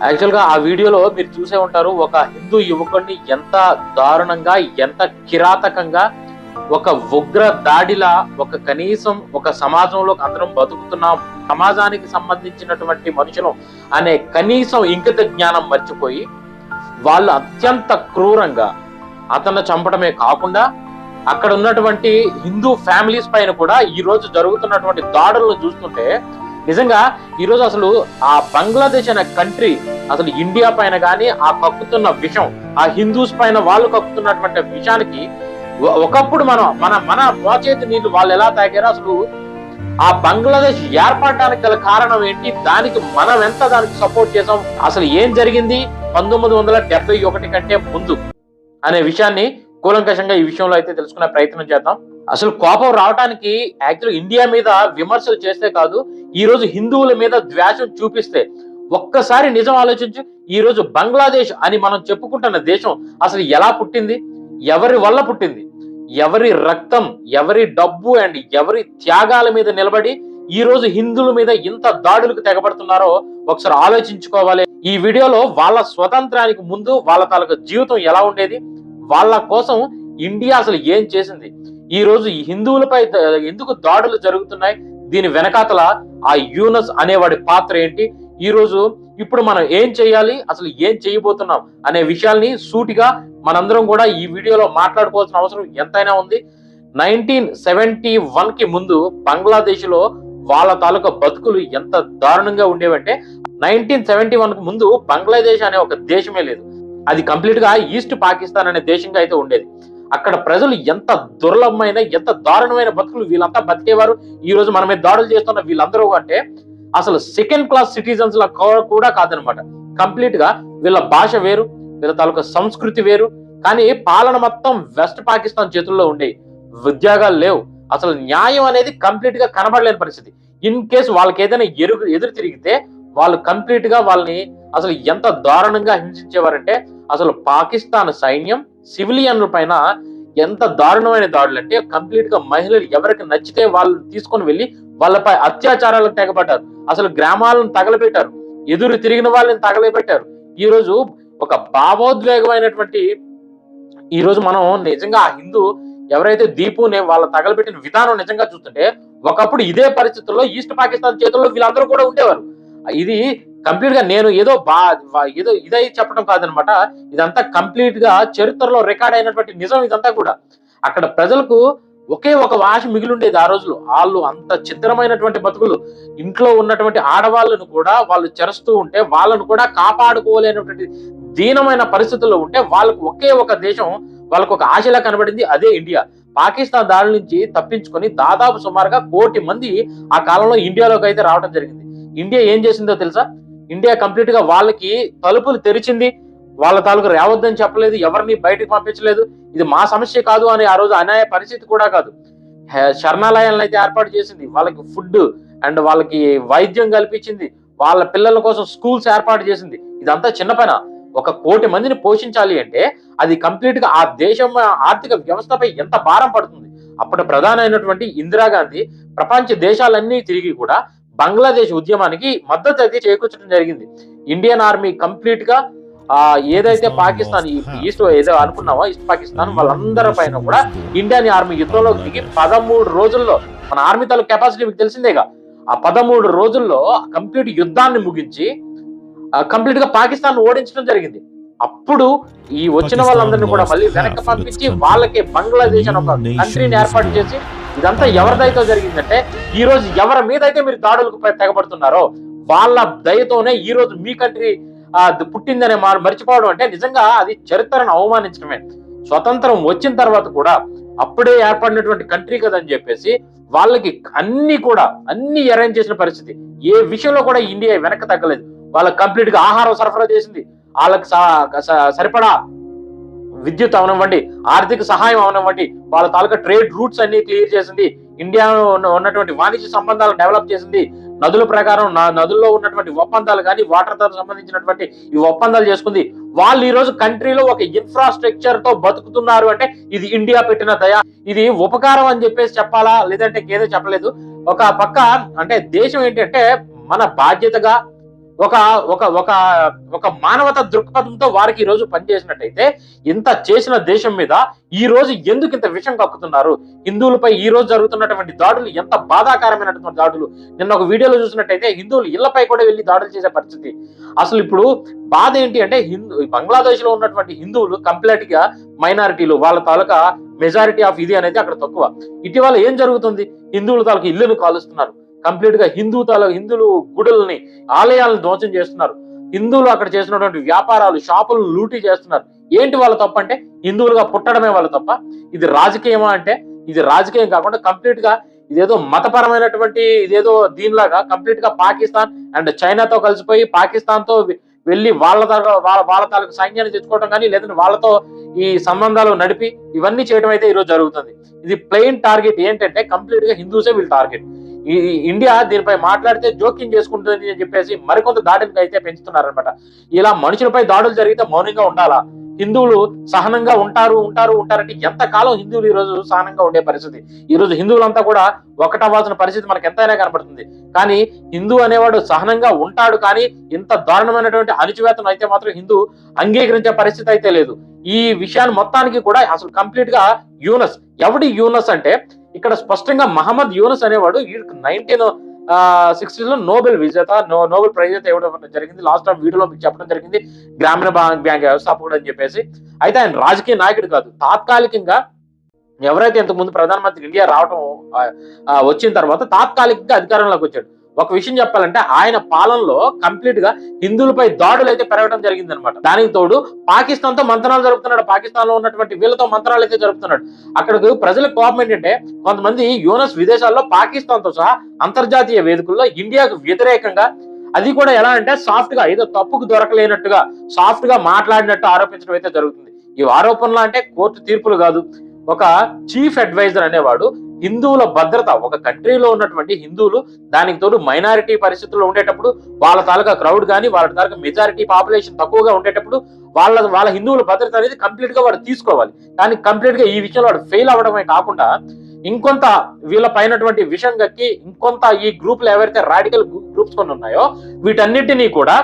యాక్చువల్గా ఆ వీడియోలో మీరు చూసే ఉంటారు ఒక హిందూ యువకుడిని ఎంత దారుణంగా ఎంత కిరాతకంగా ఒక ఉగ్ర దాడిలా ఒక కనీసం ఒక సమాజంలో అందరం బతుకుతున్నాం సమాజానికి సంబంధించినటువంటి మనుషులు అనే కనీసం ఇంకిత జ్ఞానం మర్చిపోయి వాళ్ళు అత్యంత క్రూరంగా అతన్ని చంపడమే కాకుండా అక్కడ ఉన్నటువంటి హిందూ ఫ్యామిలీస్ పైన కూడా ఈ రోజు జరుగుతున్నటువంటి దాడులను చూస్తుంటే నిజంగా ఈ రోజు అసలు ఆ బంగ్లాదేశ్ అనే కంట్రీ అసలు ఇండియా పైన కానీ ఆ కక్కుతున్న విషం ఆ హిందూస్ పైన వాళ్ళు కక్కుతున్నటువంటి విషయానికి ఒకప్పుడు మనం మన మన మోచేతి నీళ్ళు వాళ్ళు ఎలా తాగారో అసలు ఆ బంగ్లాదేశ్ ఏర్పడడానికి గల కారణం ఏంటి? దానికి మనం ఎంత దానికి సపోర్ట్ చేసాం అసలు ఏం జరిగింది? పంతొమ్మిది వందల డెబ్బై ఒకటి కంటే ముందు అనే విషయాన్ని కూలంకషంగా ఈ విషయంలో అయితే తెలుసుకునే ప్రయత్నం చేద్దాం. అసలు కోపం రావడానికి యాక్చువల్ ఇండియా మీద విమర్శలు చేస్తే కాదు ఈ రోజు హిందువుల మీద ద్వేషం చూపిస్తే. ఒక్కసారి నిజం ఆలోచించు ఈ రోజు బంగ్లాదేశ్ అని మనం చెప్పుకుంటున్న దేశం అసలు ఎలా పుట్టింది? ఎవరి వల్ల పుట్టింది? ఎవరి రక్తం ఎవరి డబ్బు అండ్ ఎవరి త్యాగాల మీద నిలబడి ఈ రోజు హిందువుల మీద ఇంత దాడులకు తెగబడుతున్నారో ఒకసారి ఆలోచించుకోవాలి. ఈ వీడియోలో వాళ్ళ స్వతంత్రానికి ముందు వాళ్ళ తాలూకు జీవితం ఎలా ఉండేది? వాళ్ళ కోసం ఇండియా అసలు ఏం చేసింది? ఈ రోజు ఈ హిందువులపై ఎందుకు దాడులు జరుగుతున్నాయి? దీని వెనకాతల ఆ యూనస్ అనేవాడి పాత్ర ఏంటి? ఈ రోజు ఇప్పుడు మనం ఏం చేయాలి? అసలు ఏం చేయబోతున్నాం అనే విషయాల్ని సూటిగా మనందరం కూడా ఈ వీడియోలో మాట్లాడుకోవాల్సిన అవసరం ఎంతైనా ఉంది. నైన్టీన్ సెవెంటీ వన్కి ముందు బంగ్లాదేశ్లో వాళ్ళ తాలూకా బతుకులు ఎంత దారుణంగా ఉండేవంటే నైన్టీన్ సెవెంటీ వన్కు ముందు బంగ్లాదేశ్ అనే ఒక దేశమే లేదు. అది కంప్లీట్గా ఈస్ట్ పాకిస్తాన్ అనే దేశంగా అయితే ఉండేది. అక్కడ ప్రజలు ఎంత దుర్లభమైన ఎంత దారుణమైన బతుకులు వీళ్ళంతా బతికేవారు? ఈ రోజు మన మీద దాడులు చేస్తున్న వీళ్ళందరూ అంటే అసలు సెకండ్ క్లాస్ సిటిజన్స్ లా కూడా కాదనమాట. కంప్లీట్గా వీళ్ళ భాష వేరు వీళ్ళ తాలూకా సంస్కృతి వేరు కానీ పాలన మొత్తం వెస్ట్ పాకిస్తాన్ చేతుల్లో ఉండే ఉద్యోగాలు లేవు. అసలు న్యాయం అనేది కంప్లీట్గా కనబడలేని పరిస్థితి. ఇన్ కేసు వాళ్ళకి ఏదైనా ఎరుగు ఎదురు తిరిగితే వాళ్ళు కంప్లీట్గా వాళ్ళని అసలు ఎంత దారుణంగా హింసించేవారంటే అసలు పాకిస్తాన్ సైన్యం సివిలియన్ల పైన ఎంత దారుణమైన దాడులు అంటే కంప్లీట్గా మహిళలు ఎవరికి నచ్చితే వాళ్ళు తీసుకొని వెళ్ళి వాళ్ళపై అత్యాచారాలకు తెగబడ్డారు. అసలు గ్రామాలను తగలబెట్టారు. ఎదురు తిరిగిన వాళ్ళని తగలబెట్టారు. ఈ రోజు ఒక భావోద్వేగమైనటువంటి ఈ రోజు మనం నిజంగా ఆ హిందూ ఎవరైతే దీపునే వాళ్ళ తగలబెట్టిన విధానం నిజంగా చూస్తుంటే ఒకప్పుడు ఇదే పరిస్థితుల్లో ఈస్ట్ పాకిస్తాన్ చేతుల్లో వీళ్ళందరూ కూడా ఉండేవారు. ఇది కంప్లీట్గా నేను ఏదో బా ఏదో ఇదై చెప్పడం కాదనమాట. ఇదంతా కంప్లీట్గా చరిత్రలో రికార్డ్ అయినటువంటి నిజం ఇదంతా కూడా. అక్కడ ప్రజలకు ఒకే ఒక వాష మిగిలి ఉండేది ఆ రోజులు వాళ్ళు అంత చిత్రమైనటువంటి బతుకులు. ఇంట్లో ఉన్నటువంటి ఆడవాళ్ళను కూడా వాళ్ళు చెరుస్తూ ఉంటే వాళ్ళను కూడా కాపాడుకోలేనటువంటి దీనమైన పరిస్థితుల్లో ఉంటే వాళ్ళకు ఒకే ఒక దేశం వాళ్ళకు ఒక ఆశలా కనబడింది అదే ఇండియా. పాకిస్తాన్ దాడి నుంచి తప్పించుకొని దాదాపు సుమారుగా కోటి మంది ఆ కాలంలో ఇండియాలోకి అయితే రావడం జరిగింది. ఇండియా ఏం చేసిందో తెలుసా? ఇండియా కంప్లీట్గా వాళ్ళకి తలుపులు తెరిచింది. వాళ్ళ తాలూకు రావద్దని చెప్పలేదు. ఎవరిని బయటకు పంపించలేదు. ఇది మా సమస్య కాదు అని ఆ రోజు అన్యాయ పరిస్థితి కూడా కాదు. శరణాలయాలను అయితే ఏర్పాటు చేసింది. వాళ్ళకి ఫుడ్ అండ్ వాళ్ళకి వైద్యం కల్పించింది. వాళ్ళ పిల్లల కోసం స్కూల్స్ ఏర్పాటు చేసింది. ఇదంతా చిన్న పైన. ఒక కోటి మందిని పోషించాలి అంటే అది కంప్లీట్గా ఆ దేశం ఆర్థిక వ్యవస్థపై ఎంత భారం పడుతుంది. అప్పటి ప్రధాన అయినటువంటి ఇందిరాగాంధీ ప్రపంచ దేశాలన్నీ తిరిగి కూడా బంగ్లాదేశ్ ఉద్యమానికి మద్దతు అయితే చేకూర్చడం జరిగింది. ఇండియన్ ఆర్మీ కంప్లీట్గా ఆ ఏదైతే పాకిస్తాన్ ఈస్ట్ ఏదో అనుకున్నామో ఈస్ట్ పాకిస్తాన్ వాళ్ళందరి పైన కూడా ఇండియన్ ఆర్మీ యుద్ధంలోకి దిగి పదమూడు రోజుల్లో మన ఆర్మీ తాలూకు కెపాసిటీ మీకు తెలిసిందేగా ఆ పదమూడు రోజుల్లో కంప్లీట్ యుద్ధాన్ని ముగించి కంప్లీట్గా పాకిస్తాన్ ఓడించడం జరిగింది. అప్పుడు ఈ వచ్చిన వాళ్ళందరినీ కూడా మళ్ళీ వెనక్కి పంపించి వాళ్ళకి బంగ్లాదేశ్ అని ఒక కంట్రీని ఏర్పాటు చేసి ఇదంతా ఎవరిదైతే జరిగిందంటే ఈ రోజు ఎవరి మీద అయితే మీరు దాడులకు తెగబడుతున్నారో వాళ్ళ దయతోనే ఈ రోజు మీ కంట్రీ ఆ, పుట్టిందనే మా మర్చిపోవడం అంటే నిజంగా అది చరిత్రను అవమానించడమే. స్వతంత్రం వచ్చిన తర్వాత కూడా అప్పుడే ఏర్పడినటువంటి కంట్రీ కదని చెప్పేసి వాళ్ళకి అన్ని కూడా అన్ని అరేంజ్ చేసిన పరిస్థితి. ఏ విషయంలో కూడా ఇండియా వెనక్కి తగ్గలేదు. వాళ్ళకి కంప్లీట్గా ఆహారం సరఫరా చేసింది. వాళ్ళకి స- సరిపడా విద్యుత్ అవనివ్వండి ఆర్థిక సహాయం అవనివ్వండి వాళ్ళ తాలూకా ట్రేడ్ రూట్స్ అన్ని క్లియర్ చేసింది. ఇండియా ఉన్నటువంటి వాణిజ్య సంబంధాలు డెవలప్ చేసింది. నదుల ప్రకారం నా నదుల్లో ఉన్నటువంటి ఒప్పందాలు కానీ వాటర్తో సంబంధించినటువంటి ఈ ఒప్పందాలు చేసుకుంది. వాళ్ళు ఈ రోజు కంట్రీలో ఒక ఇన్ఫ్రాస్ట్రక్చర్తో బతుకుతున్నారు అంటే ఇది ఇండియా పెట్టిన దయ. ఇది ఉపకారం అని చెప్పేసి చెప్పాలా? లేదంటే ఏదో చెప్పలేదు. ఒక పక్క అంటే దేశం ఏంటంటే మన బాధ్యతగా ఒక ఒక ఒక ఒక మానవత దృక్పథంతో వారికి ఈ రోజు పనిచేసినట్టయితే ఇంత చేసిన దేశం మీద ఈ రోజు ఎందుకు ఇంత విషం కక్కుతున్నారు? హిందువులపై ఈ రోజు జరుగుతున్నటువంటి దాడులు ఎంత బాధాకరమైనటువంటి దాడులు? నిన్న ఒక వీడియోలో చూసినట్టయితే హిందువులు ఇళ్ళపై కూడా వెళ్ళి దాడులు చేసే పరిస్థితి. అసలు ఇప్పుడు బాధ ఏంటి అంటే హిందూ బంగ్లాదేశ్లో ఉన్నటువంటి హిందువులు కంప్లీట్గా మైనారిటీలు వాళ్ళ తాలూకా మెజారిటీ ఆఫ్ ఇది అనేది అక్కడ తక్కువ. ఇటీవల ఏం జరుగుతుంది? హిందువుల తాలూకా ఇల్లును కాలుస్తున్నారు. కంప్లీట్గా హిందూ తాలూ హిందువులు గుడుల్ని ఆలయాలను ధ్వంసం చేస్తున్నారు. హిందువులు అక్కడ చేసినటువంటి వ్యాపారాలు షాపులను లూటీ చేస్తున్నారు. ఏంటి వాళ్ళ తప్ప అంటే హిందువులుగా పుట్టడమే వాళ్ళ తప్ప. ఇది రాజకీయమా అంటే ఇది రాజకీయం కాకుండా కంప్లీట్గా ఇదేదో మతపరమైనటువంటి ఇదేదో దీనిలాగా కంప్లీట్గా పాకిస్తాన్ అండ్ చైనాతో కలిసిపోయి పాకిస్తాన్తో వెళ్ళి వాళ్ళ వాళ్ళ వాళ్ళ తాలూకు సైన్యాన్ని తెచ్చుకోవడం కానీ లేదంటే వాళ్ళతో ఈ సంబంధాలు నడిపి ఇవన్నీ చేయడం అయితే ఈరోజు జరుగుతుంది. ఇది ప్లెయిన్ టార్గెట్ ఏంటంటే కంప్లీట్గా హిందూసే వీళ్ళు టార్గెట్. ఈ ఇండియా దీనిపై మాట్లాడితే జోక్యం చేసుకుంటుంది అని చెప్పేసి మరికొంత దాడిని అయితే పెంచుతున్నారనమాట ఇలా మనుషులపై దాడులు జరిగితే మౌనంగా ఉండాలా? హిందువులు సహనంగా ఉంటారు ఉంటారు ఉంటారంటే ఎంత కాలం హిందువులు ఈ రోజు సహనంగా ఉండే పరిస్థితి? ఈ రోజు హిందువులంతా కూడా ఒకటవ్వాల్సిన పరిస్థితి మనకు ఎంతైనా కనపడుతుంది. కానీ హిందూ అనేవాడు సహనంగా ఉంటాడు కానీ ఇంత దారుణమైనటువంటి అణిచివేతను అయితే మాత్రం హిందూ అంగీకరించే పరిస్థితి అయితే లేదు. ఈ విషయాన్ని మొత్తానికి కూడా అసలు కంప్లీట్గా యూనస్ ఎవడి యూనస్ అంటే ఇక్కడ స్పష్టంగా మహమ్మద్ యూనస్ అనేవాడు నైన్టీన్ సిక్స్టీస్లో నోబెల్ విజేత నో- నోబెల్ ప్రైజ్ అయితే ఇవ్వడం జరిగింది. లాస్ట్ టైం వీడియోలో మీకు చెప్పడం జరిగింది. గ్రామీణ బ్యాంక్ వ్యవస్థాపకుడు అని చెప్పేసి. అయితే ఆయన రాజకీయ నాయకుడు కాదు. తాత్కాలికంగా ఎవరైతే ఇంతకు ముందు ప్రధానమంత్రి ఇండియా రావడం వచ్చిన తర్వాత తాత్కాలికంగా అధికారంలోకి వచ్చాడు. ఒక విషయం చెప్పాలంటే ఆయన పాలనలో కంప్లీట్గా హిందువులపై దాడులు అయితే పెరగడం జరిగింది అనమాట దానికి తోడు పాకిస్తాన్తో మంత్రాలు జరుపుతున్నాడు. పాకిస్తాన్లో ఉన్నటువంటి వీళ్ళతో మంత్రాలు అయితే జరుపుతున్నాడు. అక్కడికి ప్రజలకు కోపం ఏంటంటే కొంతమంది యూనస్ విదేశాల్లో పాకిస్తాన్తో సహా అంతర్జాతీయ వేదికల్లో ఇండియాకు వ్యతిరేకంగా అది కూడా ఎలా అంటే సాఫ్ట్గా ఏదో తప్పుకు దొరకలేనట్టుగా సాఫ్ట్గా మాట్లాడినట్టు ఆరోపించడం అయితే జరుగుతుంది. ఈ ఆరోపణలు అంటే కోర్టు తీర్పులు కాదు. ఒక చీఫ్ అడ్వైజర్ అనేవాడు హిందువుల భద్రత ఒక కంట్రీలో ఉన్నటువంటి హిందువులు దానికి తోడు మైనారిటీ పరిస్థితుల్లో ఉండేటప్పుడు వాళ్ళ తాలూకా క్రౌడ్ కానీ వాళ్ళ తాలూకా మెజారిటీ పాపులేషన్ తక్కువగా ఉండేటప్పుడు వాళ్ళ వాళ్ళ హిందువుల భద్రత అనేది కంప్లీట్గా వాడు తీసుకోవాలి. కానీ కంప్లీట్గా ఈ విషయంలో వాడు ఫెయిల్ అవ్వడమే కాకుండా ఇంకొంత వీళ్ళ పైనటువంటి విషయం గక్కి ఇంకొంత ఈ గ్రూపులు ఎవరైతే రాడికల్ గ్రూప్స్ కొన్ని ఉన్నాయో వీటన్నిటినీ కూడా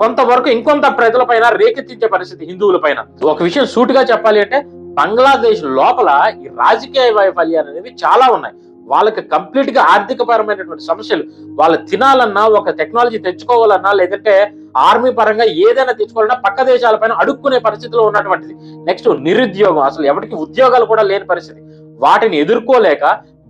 కొంతవరకు ఇంకొంత ప్రజల పైన రేకెత్తించే పరిస్థితి హిందువుల పైన. ఒక విషయం సూటిగా చెప్పాలి అంటే బంగ్లాదేశ్ లోపల ఈ రాజకీయ వైఫల్యాలు అనేవి చాలా ఉన్నాయి. వాళ్ళకి కంప్లీట్గా ఆర్థిక పరమైనటువంటి సమస్యలు వాళ్ళు తినాలన్నా ఒక టెక్నాలజీ తెచ్చుకోవాలన్నా లేదంటే ఆర్మీ పరంగా ఏదైనా తెచ్చుకోవాలన్నా పక్క దేశాలపైన అడుక్కునే పరిస్థితిలో ఉన్నటువంటిది. నెక్స్ట్ నిరుద్యోగం అసలు ఎవరికి ఉద్యోగాలు కూడా లేని పరిస్థితి. వాటిని ఎదుర్కోలేక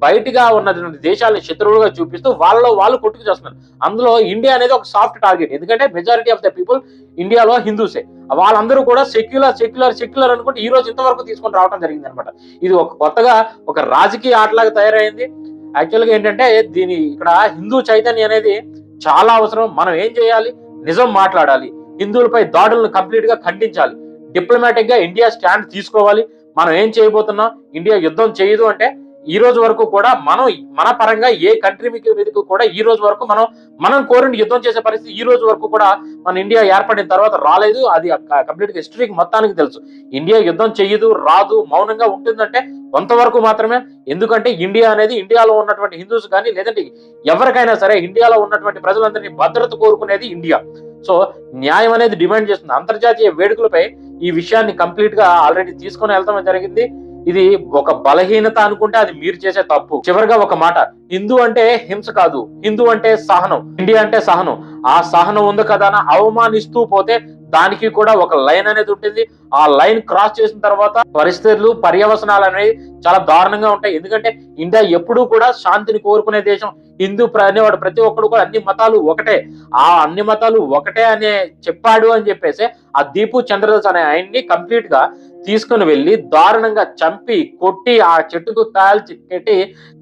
బయటగా ఉన్నటువంటి దేశాలను శత్రువులుగా చూపిస్తూ వాళ్ళలో వాళ్ళు కొట్టుకు చేస్తున్నారు. అందులో ఇండియా అనేది ఒక సాఫ్ట్ టార్గెట్ ఎందుకంటే మెజారిటీ ఆఫ్ ద పీపుల్ ఇండియాలో హిందూసే. వాళ్ళందరూ కూడా సెక్యులర్ సెక్యులర్ సెక్యులర్ అనుకుంటే ఈ రోజు ఇంతవరకు తీసుకొని రావడం జరిగింది అనమాట ఇది ఒక కొత్తగా ఒక రాజకీయ ఆటలాగా తయారైంది. యాక్చువల్గా ఏంటంటే దీని ఇక్కడ హిందూ చైతన్యం అనేది చాలా అవసరం. మనం ఏం చేయాలి? నిజం మాట్లాడాలి. హిందువులపై దాడులను కంప్లీట్గా ఖండించాలి. డిప్లొమాటిక్గా ఇండియా స్టాండ్ తీసుకోవాలి. మనం ఏం చేయబోతున్నాం? ఇండియా యుద్ధం చేయదు అంటే ఈ రోజు వరకు కూడా మనం మన పరంగా ఏ కంట్రీ మీదకు కూడా ఈ రోజు వరకు మనం మనం కోరిన యుద్ధం చేసే పరిస్థితి ఈ రోజు వరకు కూడా మన ఇండియా ఏర్పడిన తర్వాత రాలేదు. అది కంప్లీట్ హిస్టరీకి మొత్తానికి తెలుసు. ఇండియా యుద్ధం చెయ్యదు రాదు మౌనంగా ఉంటుందంటే కొంతవరకు మాత్రమే. ఎందుకంటే ఇండియా అనేది ఇండియాలో ఉన్నటువంటి హిందూస్ కానీ లేదంటే ఎవరికైనా సరే ఇండియాలో ఉన్నటువంటి ప్రజలందరినీ భద్రత కోరుకునేది ఇండియా. సో న్యాయం అనేది డిమాండ్ చేస్తుంది. అంతర్జాతీయ వేడుకలపై ఈ విషయాన్ని కంప్లీట్గా ఆల్రెడీ తీసుకొని వెళ్తాం జరిగింది. ఇది ఒక బలహీనత అనుకుంటే అది మీరు చేసే తప్పు. చివరిగా ఒక మాట హిందూ అంటే హింస కాదు. హిందూ అంటే సహనం. ఇండియా అంటే సహనం. ఆ సహనం ఉంది కదా అని అవమానిస్తూ పోతే దానికి కూడా ఒక లైన్ అనేది ఉంటుంది. ఆ లైన్ క్రాస్ చేసిన తర్వాత పరిస్థితులు పర్యవసనాలు అనేవి చాలా దారుణంగా ఉంటాయి. ఎందుకంటే ఇండియా ఎప్పుడూ కూడా శాంతిని కోరుకునే దేశం. హిందూ ప్ర- అనేవాడు ప్రతి ఒక్కడు కూడా అన్ని మతాలు ఒకటే. ఆ అన్ని మతాలు ఒకటే అనే చెప్పాడు అని చెప్పేసి ఆ దీపు చంద్రదాస్ అనే ఆయన్ని కంప్లీట్గా తీసుకుని వెళ్ళి దారుణంగా చంపి కొట్టి ఆ చెట్టుకు కాల్చి పెట్టి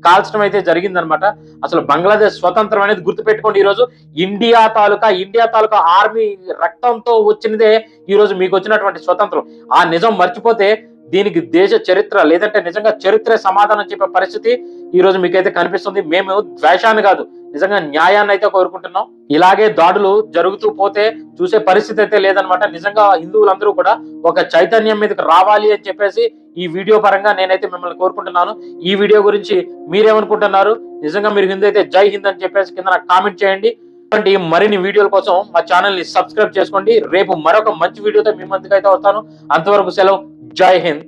కాల్చడం అయితే జరిగిందనమాట అసలు బంగ్లాదేశ్ స్వతంత్రం అనేది గుర్తుపెట్టుకోండి ఈరోజు. ఇండియా తాలూకా ఇండియా తాలూకా ఆర్మీ రక్తంతో వచ్చినదే ఈరోజు మీకు వచ్చినటువంటి స్వతంత్రం. ఆ నిజం మర్చిపోతే దీనికి దేశ చరిత్ర లేదంటే నిజంగా చరిత్ర సమాధానం చెప్పే పరిస్థితి ఈ రోజు మీకైతే కనిపిస్తుంది. మేము ద్వేషాన్ని కాదు నిజంగా న్యాయాన్ని అయితే కోరుకుంటున్నాం. ఇలాగే దాడులు జరుగుతూ పోతే చూసే పరిస్థితి అయితే లేదనమాట నిజంగా హిందువులందరూ కూడా ఒక చైతన్యం మీదకి రావాలి అని చెప్పేసి ఈ వీడియో పరంగా నేనైతే మిమ్మల్ని కోరుకుంటున్నాను. ఈ వీడియో గురించి మీరేమనుకుంటున్నారు? నిజంగా మీరు హిందూ అయితే జై హింద్ అని చెప్పేసి కింద నాకు కామెంట్ చేయండి. ఇటువంటి మరిన్ని వీడియోల కోసం మా ఛానల్ని సబ్స్క్రైబ్ చేసుకోండి. రేపు మరొక మంచి వీడియోతో మీ ముందుకు అయితే వస్తాను. అంతవరకు సెలవు. జై హింద్.